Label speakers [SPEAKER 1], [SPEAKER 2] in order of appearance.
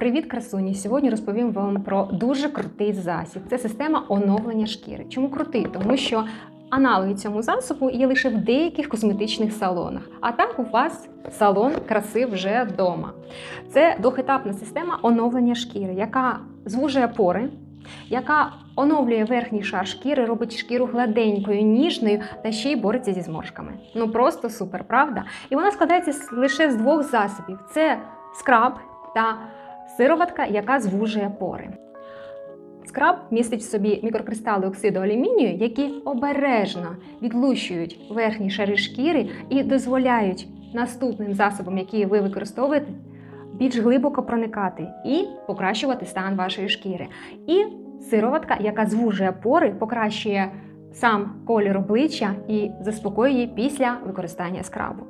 [SPEAKER 1] Привіт, красуні! Сьогодні розповім вам про дуже крутий засіб. Це система оновлення шкіри. Чому крутий? Тому що аналоги цьому засобу є лише в деяких косметичних салонах. А так у вас салон краси вже вдома. Це двохетапна система оновлення шкіри, яка звужує пори, яка оновлює верхній шар шкіри, робить шкіру гладенькою, ніжною та ще й бореться зі зморшками. Ну просто супер, правда? І вона складається лише з двох засобів: це скраб та сироватка, яка звужує пори. Скраб містить в собі мікрокристали оксиду алюмінію, які обережно відлущують верхні шари шкіри і дозволяють наступним засобам, які ви використовуєте, більш глибоко проникати і покращувати стан вашої шкіри. І сироватка, яка звужує пори, покращує сам колір обличчя і заспокоює після використання скрабу.